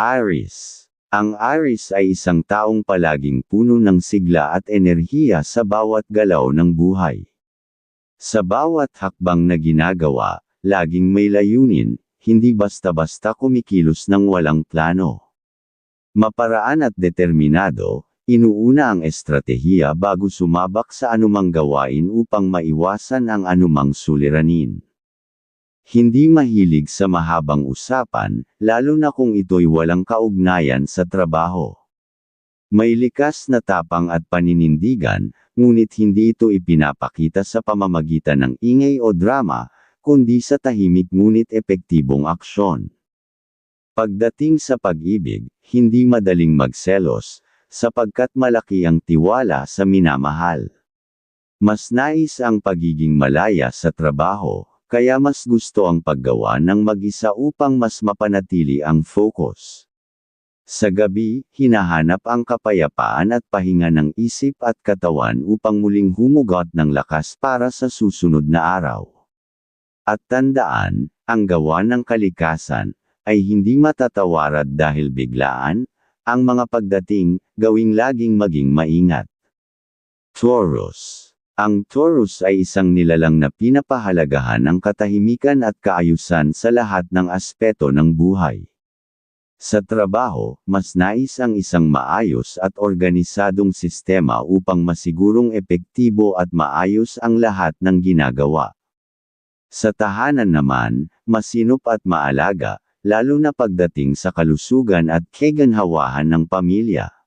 Aris. Ang Aris ay isang taong palaging puno ng sigla at enerhiya sa bawat galaw ng buhay. Sa bawat hakbang na ginagawa, laging may layunin, hindi basta-basta kumikilos ng walang plano. Maparaan at determinado, inuuna ang estratehiya bago sumabak sa anumang gawain upang maiwasan ang anumang suliranin. Hindi mahilig sa mahabang usapan, lalo na kung ito'y walang kaugnayan sa trabaho. May likas na tapang at paninindigan, ngunit hindi ito ipinapakita sa pamamagitan ng ingay o drama, kundi sa tahimik ngunit epektibong aksyon. Pagdating sa pag-ibig, hindi madaling magselos, sapagkat malaki ang tiwala sa minamahal. Mas nais ang pagiging malaya sa trabaho, kaya mas gusto ang paggawa ng mag-isa upang mas mapanatili ang focus. Sa gabi, hinahanap ang kapayapaan at pahinga ng isip at katawan upang muling humugot ng lakas para sa susunod na araw. At tandaan, ang gawa ng kalikasan, ay hindi matatawarad dahil biglaan, ang mga pagdating, gawing laging maging maingat. Taurus Ang Taurus ay isang nilalang na pinapahalagahan ang katahimikan at kaayusan sa lahat ng aspeto ng buhay. Sa trabaho, mas nais ang isang maayos at organisadong sistema upang masigurong epektibo at maayos ang lahat ng ginagawa. Sa tahanan naman, masinop at maalaga, lalo na pagdating sa kalusugan at keganhawahan ng pamilya.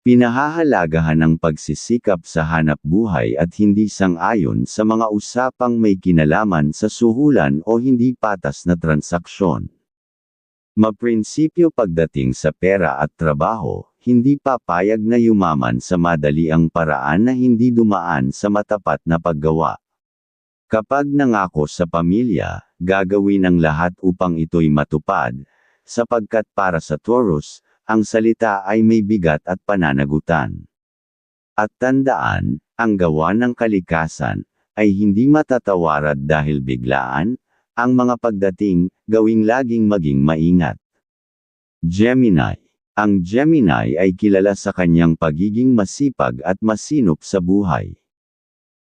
Pinahahalagahan ang pagsisikap sa hanap buhay at hindi sang-ayon sa mga usapang may kinalaman sa suhulan o hindi patas na transaksyon. Maprinsipyo pagdating sa pera at trabaho, hindi papayag na yumaman sa madali ang paraan na hindi dumaan sa matapat na paggawa. Kapag nangako sa pamilya, gagawin ang lahat upang ito'y matupad, sapagkat para sa Taurus, ang salita ay may bigat at pananagutan. At tandaan, ang gawa ng kalikasan, ay hindi matatawarad dahil biglaan, ang mga pagdating, gawing laging maging maingat. Gemini Ang Gemini ay kilala sa kanyang pagiging masipag at masinop sa buhay.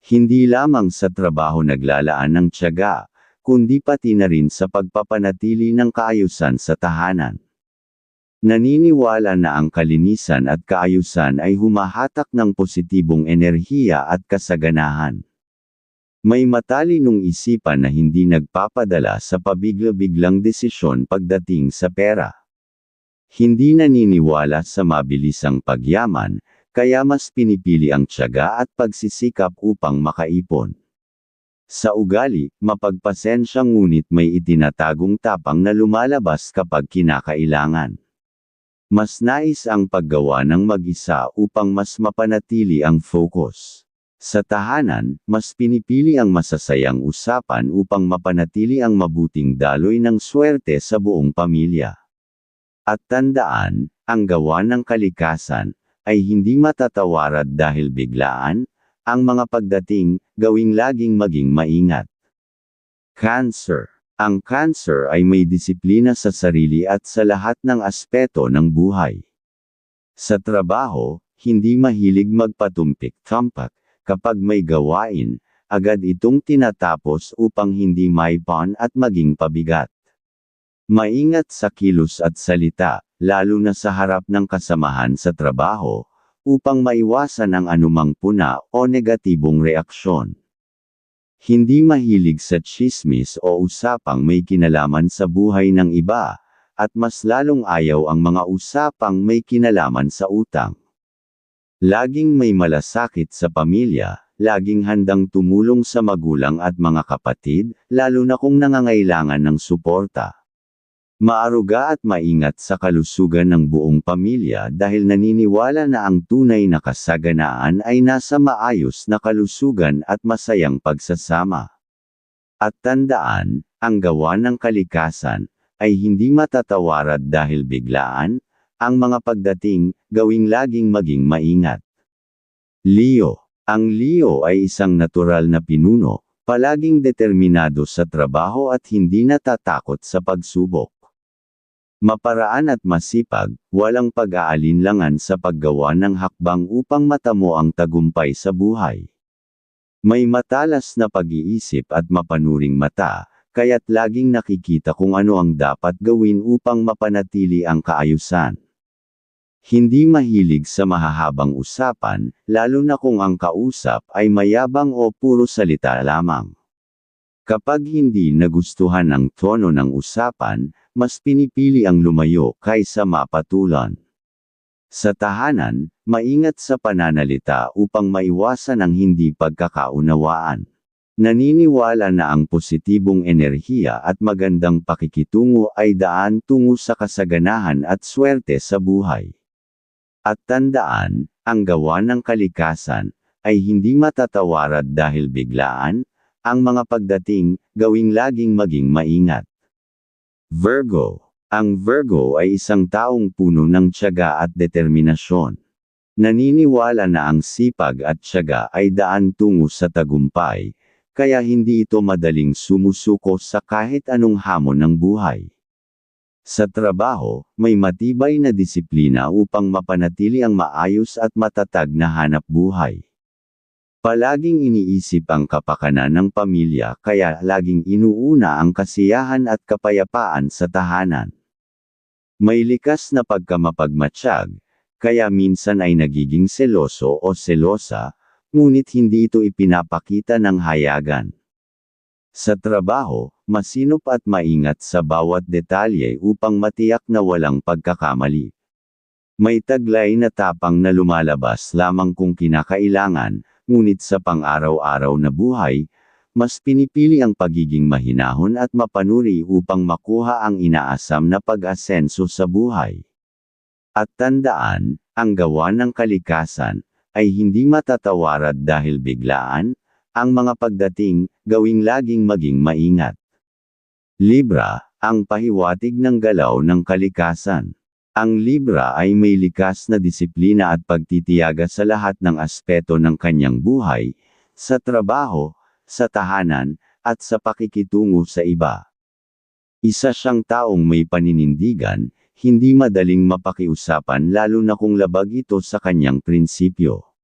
Hindi lamang sa trabaho naglalaan ng tiyaga, kundi pati na rin sa pagpapanatili ng kaayusan sa tahanan. Naniniwala na ang kalinisan at kaayusan ay humahatak ng positibong enerhiya at kasaganahan. May matalinong isipan na hindi nagpapadala sa pabigla-biglang desisyon pagdating sa pera. Hindi naniniwala sa mabilisang pagyaman, kaya mas pinipili ang tiyaga at pagsisikap upang makaipon. Sa ugali, mapagpasensya ngunit may itinatagong tapang na lumalabas kapag kinakailangan. Mas nais ang paggawa ng mag-isa upang mas mapanatili ang focus. Sa tahanan, mas pinipili ang masasayang usapan upang mapanatili ang mabuting daloy ng swerte sa buong pamilya. At tandaan, ang gawa ng kalikasan, ay hindi matatawarad dahil biglaan, ang mga pagdating, gawing laging maging maingat. Cancer Ang cancer ay may disiplina sa sarili at sa lahat ng aspeto ng buhay. Sa trabaho, hindi mahilig magpatumpik-tampak, Kapag may gawain, agad itong tinatapos upang hindi maipon at maging pabigat. Maingat sa kilos at salita, lalo na sa harap ng kasamahan sa trabaho, upang maiwasan ang anumang puna o negatibong reaksyon. Hindi mahilig sa chismis o usapang may kinalaman sa buhay ng iba, at mas lalong ayaw ang mga usapang may kinalaman sa utang. Laging may malasakit sa pamilya, laging handang tumulong sa magulang at mga kapatid, lalo na kung nangangailangan ng suporta. Maaruga at maingat sa kalusugan ng buong pamilya dahil naniniwala na ang tunay na kasaganaan ay nasa maayos na kalusugan at masayang pagsasama. At tandaan, ang gawa ng kalikasan, ay hindi matatawarad dahil biglaan, ang mga pagdating, gawing laging maging maingat. Leo. Ang Leo ay isang natural na pinuno, palaging determinado sa trabaho at hindi natatakot sa pagsubok. Maparaan at masipag, walang pag-aalinlangan sa paggawa ng hakbang upang matamo ang tagumpay sa buhay. May matalas na pag-iisip at mapanuring mata, kaya't laging nakikita kung ano ang dapat gawin upang mapanatili ang kaayusan. Hindi mahilig sa mahahabang usapan, lalo na kung ang kausap ay mayabang o puro salita lamang. Kapag hindi nagustuhan ang tono ng usapan, mas pinipili ang lumayo kaysa mapatulan. Sa tahanan, maingat sa pananalita upang maiwasan ang hindi pagkakaunawaan. Naniniwala na ang positibong enerhiya at magandang pakikitungo ay daan tungo sa kasaganahan at swerte sa buhay. At tandaan, ang gawa ng kalikasan ay hindi matatawarad dahil biglaan, ang mga pagdating, gawing laging maging maingat. Virgo. Ang Virgo ay isang taong puno ng tiyaga at determinasyon. Naniniwala na ang sipag at tiyaga ay daan tungo sa tagumpay, kaya hindi ito madaling sumusuko sa kahit anong hamon ng buhay. Sa trabaho, may matibay na disiplina upang mapanatili ang maayos at matatag na hanap buhay. Palaging iniisip ang kapakanan ng pamilya kaya laging inuuna ang kasiyahan at kapayapaan sa tahanan. May likas na pagkamapagmatsyag, kaya minsan ay nagiging seloso o selosa, ngunit hindi ito ipinapakita ng hayagan. Sa trabaho, masinop at maingat sa bawat detalye upang matiyak na walang pagkakamali. May taglay na tapang na lumalabas lamang kung kinakailangan, ngunit sa pang-araw-araw na buhay, mas pinipili ang pagiging mahinahon at mapanuri upang makuha ang inaasam na pag-asenso sa buhay. At tandaan, ang gawa ng kalikasan, ay hindi matatawarad dahil biglaan, ang mga pagdating, gawing laging maging maingat. Libra, ang pahiwatig ng galaw ng kalikasan. Ang Libra ay may likas na disiplina at pagtitiyaga sa lahat ng aspeto ng kanyang buhay, sa trabaho, sa tahanan, at sa pakikitungo sa iba. Isa siyang taong may paninindigan, hindi madaling mapakiusapan lalo na kung labag ito sa kanyang prinsipyo.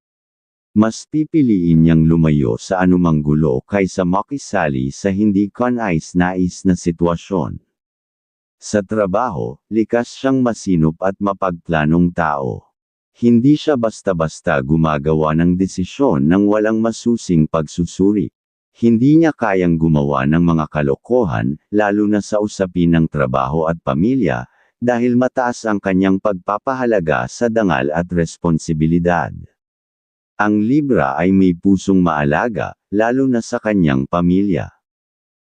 Mas pipiliin niyang lumayo sa anumang gulo kaysa makisali sa hindi kanais-nais na sitwasyon. Sa trabaho, likas siyang masinop at mapagplanong tao. Hindi siya basta-basta gumagawa ng desisyon ng walang masusing pagsusuri. Hindi niya kayang gumawa ng mga kalokohan, lalo na sa usapin ng trabaho at pamilya, dahil mataas ang kanyang pagpapahalaga sa dangal at responsibilidad. Ang Libra ay may pusong maalaga, lalo na sa kanyang pamilya.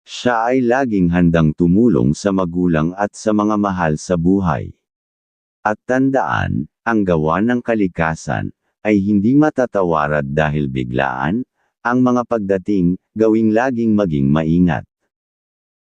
Siya ay laging handang tumulong sa magulang at sa mga mahal sa buhay. At tandaan, ang gawa ng kalikasan, ay hindi matatawarad dahil biglaan, ang mga pagdating, gawing laging maging maingat.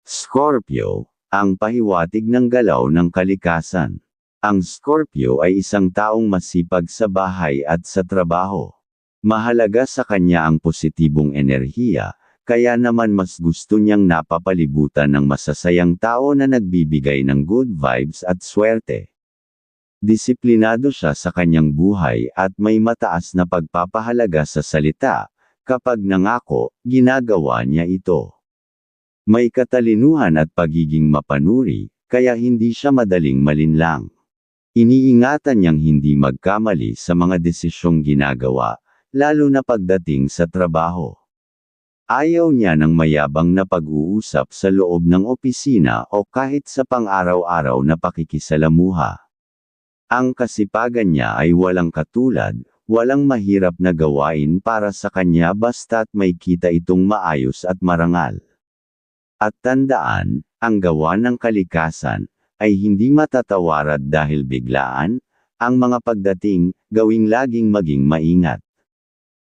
Scorpio, ang pahiwatig ng galaw ng kalikasan. Ang Scorpio ay isang taong masipag sa bahay at sa trabaho. Mahalaga sa kanya ang positibong enerhiya, kaya naman mas gusto niyang napapalibutan ng masasayang tao na nagbibigay ng good vibes at swerte. Disiplinado siya sa kanyang buhay at may mataas na pagpapahalaga sa salita, kapag nangako, ginagawa niya ito. May katalinuhan at pagiging mapanuri, kaya hindi siya madaling malinlang. Iniingatan niyang hindi magkamali sa mga desisyong ginagawa, lalo na pagdating sa trabaho. Ayaw niya ng mayabang na pag-uusap sa loob ng opisina o kahit sa pang-araw-araw na pakikisalamuha. Ang kasipagan niya ay walang katulad, walang mahirap na gawain para sa kanya basta't may kita itong maayos at marangal. At tandaan, ang gawa ng kalikasan, ay hindi matatawarad dahil biglaan, ang mga pagdating, gawing laging maging maingat.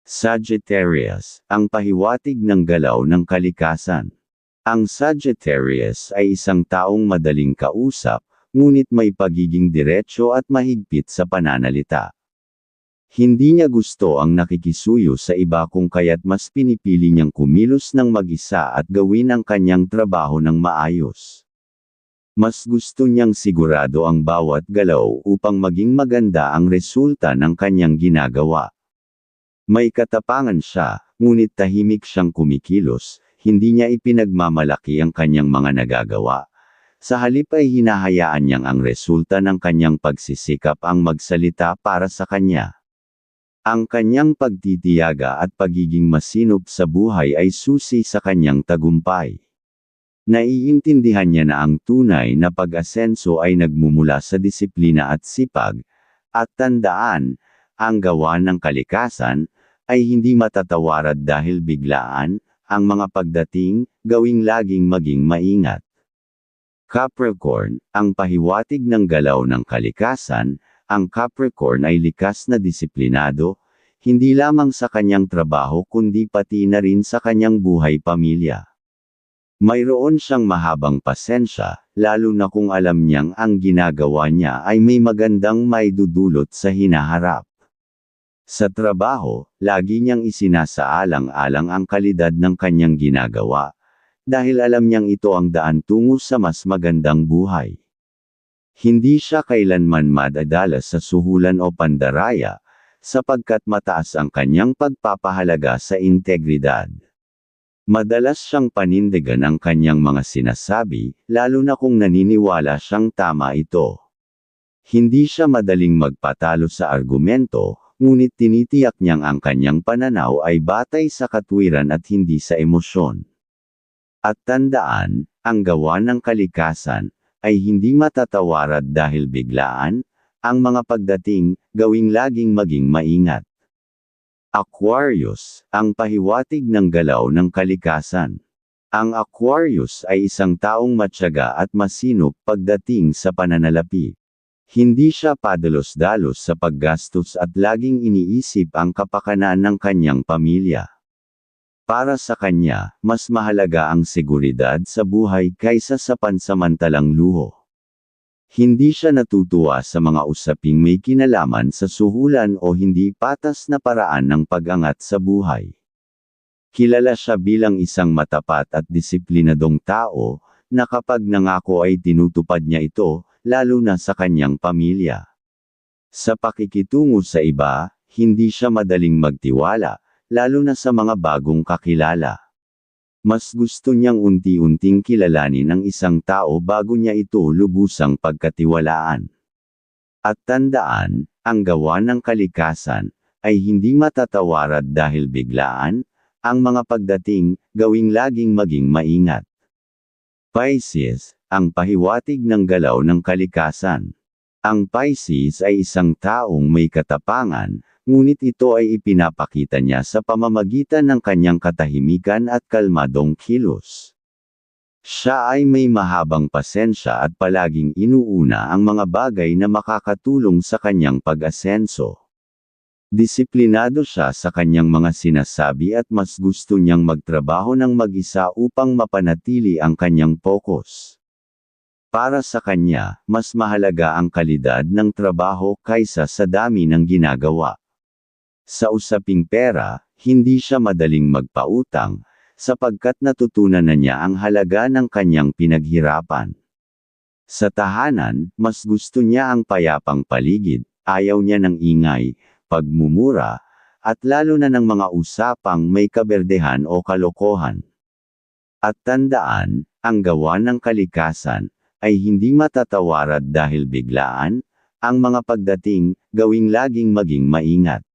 Sagittarius, ang pahiwatig ng galaw ng kalikasan. Ang Sagittarius ay isang taong madaling kausap, ngunit may pagiging diretsyo at mahigpit sa pananalita. Hindi niya gusto ang nakikisuyo sa iba kung kaya't mas pinipili niyang kumilos ng mag-isa at gawin ang kanyang trabaho ng maayos. Mas gusto niyang sigurado ang bawat galaw upang maging maganda ang resulta ng kanyang ginagawa. May katapangan siya, ngunit tahimik siyang kumikilos, hindi niya ipinagmamalaki ang kanyang mga nagagawa. Sa halip ay hinahayaan niyang ang resulta ng kanyang pagsisikap ang magsalita para sa kanya. Ang kanyang pagtitiyaga at pagiging masinop sa buhay ay susi sa kanyang tagumpay. Naiintindihan niya na ang tunay na pag-asenso ay nagmumula sa disiplina at sipag, at tandaan, ang gawa ng kalikasan, ay hindi matatawarad dahil biglaan, ang mga pagdating, gawing laging maging maingat. Capricorn, ang pahiwatig ng galaw ng kalikasan, ang Capricorn ay likas na disiplinado, hindi lamang sa kanyang trabaho kundi pati na rin sa kanyang buhay pamilya. Mayroon siyang mahabang pasensya, lalo na kung alam niyang ang ginagawa niya ay may magandang maidudulot sa hinaharap. Sa trabaho, lagi niyang isinasaalang-alang ang kalidad ng kanyang ginagawa, dahil alam niyang ito ang daan tungo sa mas magandang buhay. Hindi siya kailanman madadala sa suhulan o pandaraya, sapagkat mataas ang kanyang pagpapahalaga sa integridad. Madalas siyang panindigan ang kanyang mga sinasabi, lalo na kung naniniwala siyang tama ito. Hindi siya madaling magpatalo sa argumento, ngunit tinitiyak niyang ang kanyang pananaw ay batay sa katwiran at hindi sa emosyon. At tandaan, ang gawa ng kalikasan, ay hindi matatawarad dahil biglaan, ang mga pagdating, gawing laging maging maingat. Aquarius, ang pahiwatig ng galaw ng kalikasan. Ang Aquarius ay isang taong matyaga at masinop pagdating sa pananalapi. Hindi siya padalos-dalos sa paggastos at laging iniisip ang kapakanan ng kanyang pamilya. Para sa kanya, mas mahalaga ang seguridad sa buhay kaysa sa pansamantalang luho. Hindi siya natutuwa sa mga usaping may kinalaman sa suhulan o hindi patas na paraan ng pag-angat sa buhay. Kilala siya bilang isang matapat at disiplinadong tao, na kapag nangako ay tinutupad niya ito, lalo na sa kanyang pamilya. Sa pakikitungo sa iba, hindi siya madaling magtiwala, lalo na sa mga bagong kakilala. Mas gusto niyang unti-unting kilalanin ang isang tao bago niya ito lubusang pagkatiwalaan. At tandaan, ang gawa ng kalikasan, ay hindi matatawarad dahil biglaan, ang mga pagdating, gawing laging maging maingat. Pisces, ang pahiwatig ng galaw ng kalikasan. Ang Pisces ay isang taong may katapangan, ngunit ito ay ipinapakita niya sa pamamagitan ng kanyang katahimikan at kalmadong kilos. Siya ay may mahabang pasensya at palaging inuuna ang mga bagay na makakatulong sa kanyang pag-asenso. Disiplinado siya sa kanyang mga sinasabi at mas gusto niyang magtrabaho ng mag-isa upang mapanatili ang kanyang focus. Para sa kanya, mas mahalaga ang kalidad ng trabaho kaysa sa dami ng ginagawa. Sa usaping pera, hindi siya madaling magpautang, sapagkat natutunan na niya ang halaga ng kanyang pinaghirapan. Sa tahanan, mas gusto niya ang payapang paligid, ayaw niya ng ingay, pagmumura, at lalo na ng mga usapang may kaberdehan o kalokohan. At tandaan, ang gawa ng kalikasan, ay hindi matatawarad dahil biglaan, ang mga pagdating, gawing laging maging maingat.